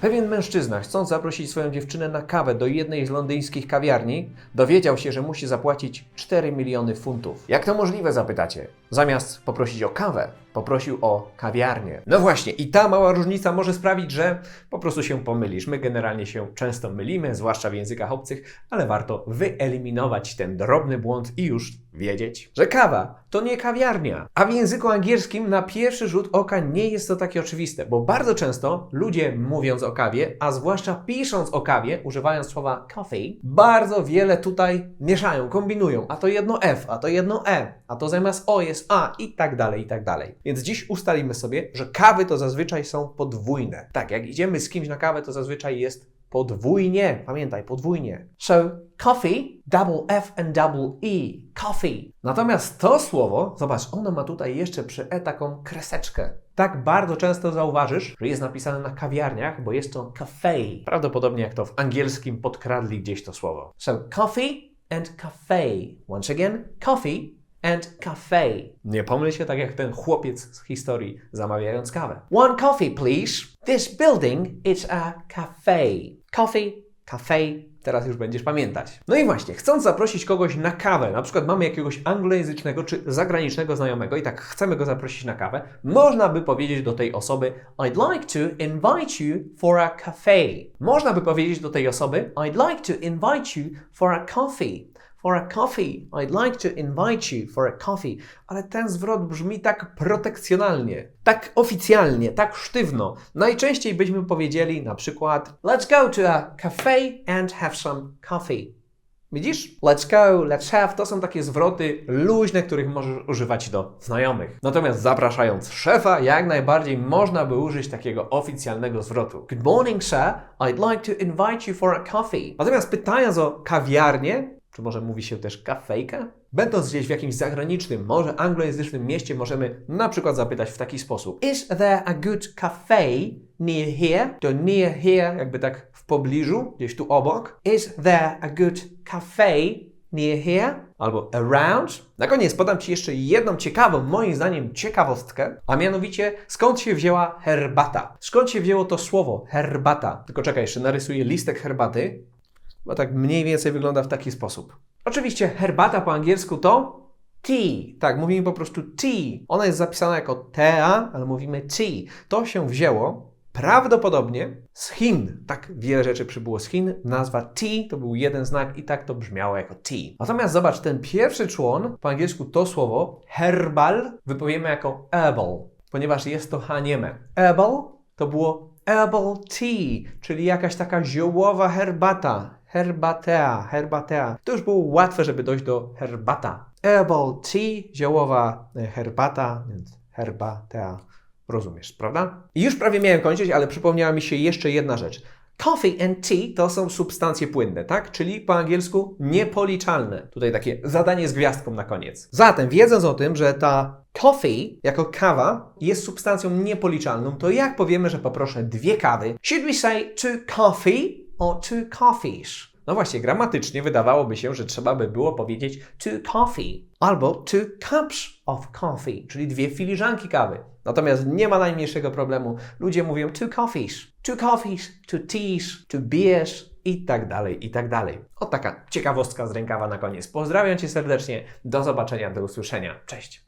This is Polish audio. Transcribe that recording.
Pewien mężczyzna, chcąc zaprosić swoją dziewczynę na kawę do jednej z londyńskich kawiarni, dowiedział się, że musi zapłacić 4 miliony funtów. Jak to możliwe, zapytacie? Zamiast poprosić o kawę, poprosił o kawiarnię. No właśnie, i ta mała różnica może sprawić, że po prostu się pomylisz. My generalnie się często mylimy, zwłaszcza w językach obcych, ale warto wyeliminować ten drobny błąd i już wiedzieć, że kawa to nie kawiarnia. A w języku angielskim na pierwszy rzut oka nie jest to takie oczywiste, bo bardzo często ludzie mówiąc o kawie, a zwłaszcza pisząc o kawie, używając słowa coffee, bardzo wiele tutaj mieszają, kombinują. A to jedno F, a to jedno E, a to zamiast O jest A i tak dalej, i tak dalej. Więc dziś ustalimy sobie, że kawy to zazwyczaj są podwójne. Tak, jak idziemy z kimś na kawę, to zazwyczaj jest podwójnie. Pamiętaj, podwójnie. So, coffee, double F and double E. Coffee. Natomiast to słowo, zobacz, ono ma tutaj jeszcze przy E taką kreseczkę. Tak bardzo często zauważysz, że jest napisane na kawiarniach, bo jest to cafe. Prawdopodobnie jak to w angielskim podkradli gdzieś to słowo. So, coffee and cafe. Once again, coffee and cafe. Nie pomyl się tak jak ten chłopiec z historii zamawiając kawę. One coffee, please. This building is a cafe. Coffee, cafe. Teraz już będziesz pamiętać. No i właśnie, chcąc zaprosić kogoś na kawę, na przykład mamy jakiegoś anglojęzycznego czy zagranicznego znajomego i tak chcemy go zaprosić na kawę, można by powiedzieć do tej osoby I'd like to invite you for a cafe. Można by powiedzieć do tej osoby I'd like to invite you for a coffee for a coffee. I'd like to invite you for a coffee. Ale ten zwrot brzmi tak protekcjonalnie, tak oficjalnie, tak sztywno. Najczęściej byśmy powiedzieli na przykład Let's go to a cafe and have some coffee. Widzisz? Let's go, let's have to są takie zwroty luźne, których możesz używać do znajomych. Natomiast zapraszając szefa, jak najbardziej można by użyć takiego oficjalnego zwrotu. Good morning, sir. I'd like to invite you for a coffee. Natomiast pytając o kawiarnię, czy może mówi się też kafejka? Będąc gdzieś w jakimś zagranicznym, może anglojęzycznym mieście, możemy na przykład zapytać w taki sposób: Is there a good cafe near here? To near here, jakby tak w pobliżu, gdzieś tu obok. Is there a good cafe near here? Albo around. Na koniec podam Ci jeszcze jedną ciekawą, moim zdaniem ciekawostkę, a mianowicie skąd się wzięła herbata? Skąd się wzięło to słowo herbata? Tylko czekaj, jeszcze narysuję listek herbaty bo tak mniej więcej wygląda w taki sposób. Oczywiście herbata po angielsku to tea. Tak, mówimy po prostu tea. Ona jest zapisana jako tea, ale mówimy tea. To się wzięło prawdopodobnie z Chin. Tak wiele rzeczy przybyło z Chin. Nazwa tea to był jeden znak i tak to brzmiało jako tea. Natomiast zobacz, ten pierwszy człon, po angielsku to słowo herbal wypowiemy jako herbal, ponieważ jest to hanieme. Herbal to było herbal tea, czyli jakaś taka ziołowa herbata. Herbatea, herbatea. To już było łatwe, żeby dojść do herbata. Herbal tea, ziołowa e, herbata, więc herbatea. Rozumiesz, prawda? I już prawie miałem kończyć, ale przypomniała mi się jeszcze jedna rzecz. Coffee and tea to są substancje płynne, tak? Czyli po angielsku niepoliczalne. Tutaj takie zadanie z gwiazdką na koniec. Zatem, wiedząc o tym, że ta coffee jako kawa jest substancją niepoliczalną, to jak powiemy, że poproszę dwie kawy? Should we say two coffee or two coffees? No właśnie, gramatycznie wydawałoby się, że trzeba by było powiedzieć two coffee albo two cups of coffee, czyli dwie filiżanki kawy. Natomiast nie ma najmniejszego problemu. Ludzie mówią two coffees, two coffees, two teas, two beers i tak dalej, i tak dalej. O taka ciekawostka z rękawa na koniec. Pozdrawiam Cię serdecznie. Do zobaczenia, do usłyszenia. Cześć.